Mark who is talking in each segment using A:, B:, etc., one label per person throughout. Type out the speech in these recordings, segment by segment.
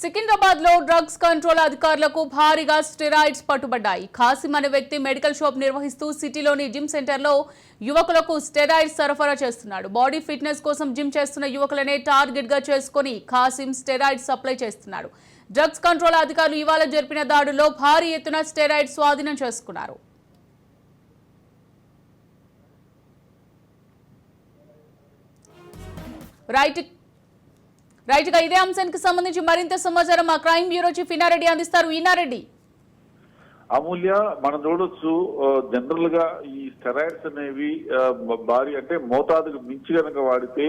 A: సికింద్రాబాద్లో drugs control అధికారులకు భారీగా స్టెరాయిడ్స్ పట్టుబడ్డాయి. ఖాసిం అనే వ్యక్తి మెడికల్ షాప్ నిర్వహిస్తూ సిటీలోని జిమ్ సెంటర్లో యువకులకు స్టెరాయిడ్స్ సరఫరా చేస్తున్నాడు. బాడీ ఫిట్నెస్ కోసం జిమ్ చేస్తున్న యువకులనే టార్గెట్గా చేసుకుని ఖాసిం స్టెరాయిడ్స్ సప్లై చేస్తున్నాడు. డ్రగ్స్ కంట్రోల్ అధికారులు ఇవాళ జరిపిన దాడుల్లో భారీ ఎత్తున స్టెరాయిడ్స్ స్వాధీనం చేసుకున్నారు. రైట్ రైట్గా ఇదే అంశానికి సంబంధించి మరింత సమాచారం మా క్రైమ్ బ్యూరో చీఫ్ ఇనారెడ్డి అందిస్తారు. ఇనారెడ్డి
B: అమూల్య మనం చూడొచ్చు జనరల్గా ఈ స్టెరాయిడ్స్ అనేవి భారీ అంటే మోతాదుకు మించి కనుక వాడితే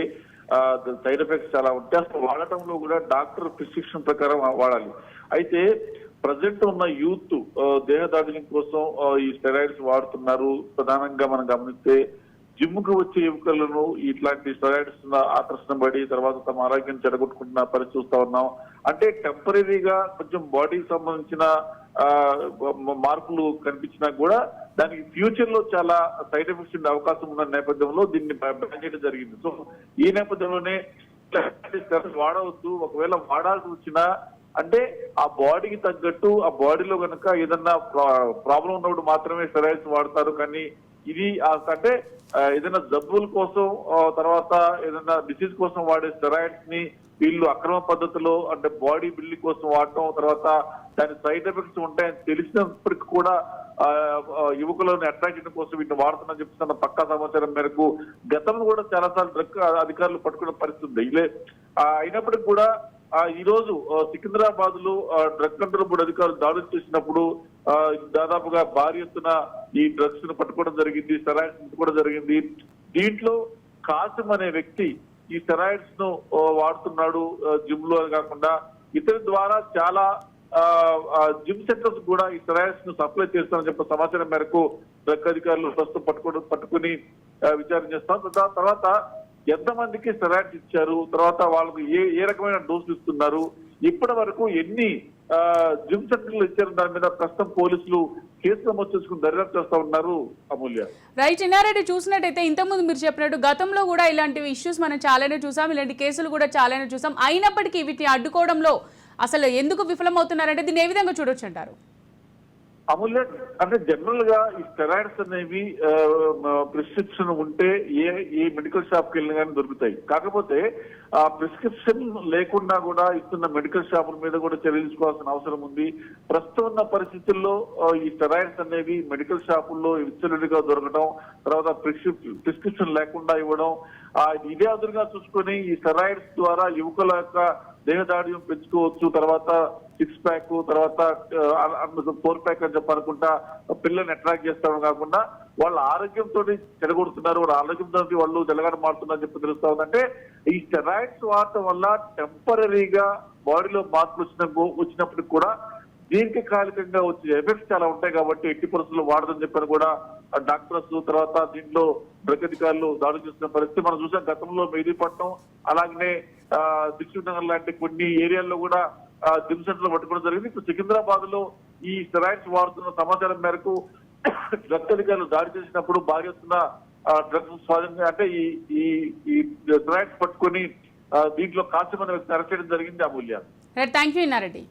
B: సైడ్ ఎఫెక్ట్స్ చాలా ఉంటాయి. అసలు వాడటంలో కూడా డాక్టర్ ప్రిస్క్రిప్షన్ ప్రకారం వాడాలి. అయితే ప్రజెంట్ ఉన్న యూత్ దేహదాడిని కోసం ఈ స్టెరాయిడ్స్ వాడుతున్నారు. ప్రధానంగా మనం గమనిస్తే జిమ్కు వచ్చే యువకులను ఇట్లాంటి స్టెరాయిడ్స్ ఆకర్షణపడి తర్వాత తమ ఆరోగ్యం చెడగొట్టుకుంటున్న పని చూస్తా ఉన్నాం. అంటే టెంపరీగా కొంచెం బాడీకి సంబంధించిన మార్పులు కనిపించినా కూడా దానికి ఫ్యూచర్లో చాలా సైడ్ ఎఫెక్ట్స్ ఉండే అవకాశం ఉన్న నేపథ్యంలో దీన్ని బ్యాన్ చేయడం జరిగింది. సో ఈ నేపథ్యంలోనే వాడవద్దు. ఒకవేళ వాడాల్సి వచ్చినా అంటే ఆ బాడీకి తగ్గట్టు ఆ బాడీలో కనుక ఏదన్నా ప్రాబ్లం ఉన్నప్పుడు మాత్రమే స్టెరాయిడ్స్ వాడతారు. కానీ ఇది అంటే ఏదైనా జబ్బుల కోసం తర్వాత ఏదైనా డిసీజ్ కోసం వాడే స్టెరాయిడ్స్ని వీళ్ళు అక్రమ పద్ధతిలో అంటే బాడీ బిల్డింగ్ కోసం వాడటం తర్వాత దాని సైడ్ ఎఫెక్ట్స్ ఉంటాయని తెలిసినప్పటికీ కూడా యువకులను అట్రాక్ట్ చేయడం కోసం వీటిని వాడుతున్నా చెప్తున్న పక్కా సమాచారం మేరకు గతంలో కూడా చాలా సార్లు డ్రగ్ అధికారులు పట్టుకున్న పరిస్థితి ఉంది. ఇలే అయినప్పటికీ కూడా ఈ రోజు సికింద్రాబాద్లో డ్రగ్ కంట్రోల్ బోర్డు అధికారులు దాడులు చేసినప్పుడు దాదాపుగా భారీ ఎత్తున ఈ డ్రగ్స్ను పట్టుకోవడం జరిగింది స్టెరాయిడ్స్ పట్టుకోవడం జరిగింది. దీంట్లో కాసిం అనే వ్యక్తి ఈ స్టెరాయిడ్స్ను వాడుతున్నాడు జిమ్లో కాకుండా ఇతని ద్వారా చాలా జిమ్ సెంటర్స్ కూడా ఈ స్టెరాయిడ్స్ను సప్లై చేస్తామని చెప్పిన సమాచారం మేరకు డ్రగ్ అధికారులు ప్రస్తుతం పట్టుకోవడం పట్టుకుని విచారణ చేస్తాం తర్వాత ఎంతమందికి స్టెరాయిడ్స్ ఇచ్చారు తర్వాత వాళ్ళకు ఏ ఏ రకమైన డోసులు ఇస్తున్నారు ఇప్పటి వరకు ఎన్ని జిమ్ సెంటర్లు ఇచ్చారు. దాని మీద ప్రస్తుతం పోలీసులు కేసు నమోదు చేసుకుని దర్యాప్తు చేస్తా ఉన్నారు అమూల్య.
A: రైట్ చిన్నారెడ్డి చూసినట్టయితే ఇంతకుముందు మీరు చెప్పినట్టు గతంలో కూడా ఇలాంటి ఇష్యూస్ మనం చాలానే చూసాం. ఇలాంటి కేసులు కూడా చాలానే చూసాం. అయినప్పటికీ వీటిని అడ్డుకోవడంలో అసలు ఎందుకు విఫలమవుతున్నారంటే దీన్ని ఏ విధంగా చూడొచ్చు అంటారు?
B: అమూల్య అంటే జనరల్గా ఈ స్టెరాయిడ్స్ అనేవి ప్రిస్క్రిప్షన్ ఉంటే ఏ ఏ మెడికల్ షాప్కి వెళ్ళినా కానీ దొరుకుతాయి. కాకపోతే ఆ ప్రిస్క్రిప్షన్ లేకుండా కూడా ఇస్తున్న మెడికల్ షాపుల మీద కూడా చెల్లించుకోవాల్సిన అవసరం ఉంది. ప్రస్తుతం ఉన్న పరిస్థితుల్లో ఈ స్టెరాయిడ్స్ అనేవి మెడికల్ షాపుల్లో విచ్చలుడిగా దొరకడం తర్వాత ప్రిస్క్రిప్షన్ లేకుండా ఇవ్వడం ఆ, ఇదే అదురుగా చూసుకొని ఈ స్టెరాయిడ్స్ ద్వారా యువకుల యొక్క దేహదాఢ్యం పెంచుకోవచ్చు తర్వాత సిక్స్ ప్యాక్ తర్వాత ఫోర్ ప్యాక్ అని చెప్పనుకుంటా పిల్లల్ని అట్రాక్ట్ చేస్తాం కాకుండా వాళ్ళ ఆరోగ్యంతో చెడగొడుతున్నారు. వాళ్ళ ఆరోగ్యంతో వాళ్ళు తెలంగాణ మారుతున్నారని చెప్పి తెలుస్తా ఉందంటే ఈ స్టెరాయిడ్స్ వాడటం వల్ల టెంపరీగా బాడీలో మార్పులు వచ్చిన వచ్చినప్పటికి కూడా దీర్ఘకాలికంగా వచ్చే ఎఫెక్ట్స్ చాలా ఉంటాయి కాబట్టి ఎట్టి పరిస్థితులు వాడదని చెప్పని కూడా డాక్టర్స్ తర్వాత దీంట్లో ప్రగతికారులు దాడులు చేస్తున్న పరిస్థితి మనం చూసాం. గతంలో మెహదీపట్నం అలాగనే ఆ, నగర్ లాంటి కొన్ని ఏరియాల్లో కూడా జిమ్ సెంటర్ పట్టుకోవడం జరిగింది. ఇప్పుడు సికింద్రాబాద్లో ఈ స్టెరాయిడ్స్ వాడుతున్న సమాచారం మేరకు డ్రగ్ అధికారులు దాడి చేసినప్పుడు భారీ ఎత్తున డ్రగ్స్ స్వాధీనం అంటే ఈ ఈ ఈ స్టెరాయిడ్స్ పట్టుకొని దీంట్లో కాల్చమని వ్యక్తి అరెస్ట్ చేయడం జరిగింది అమూల్య.
A: Thank you Inna Reddy.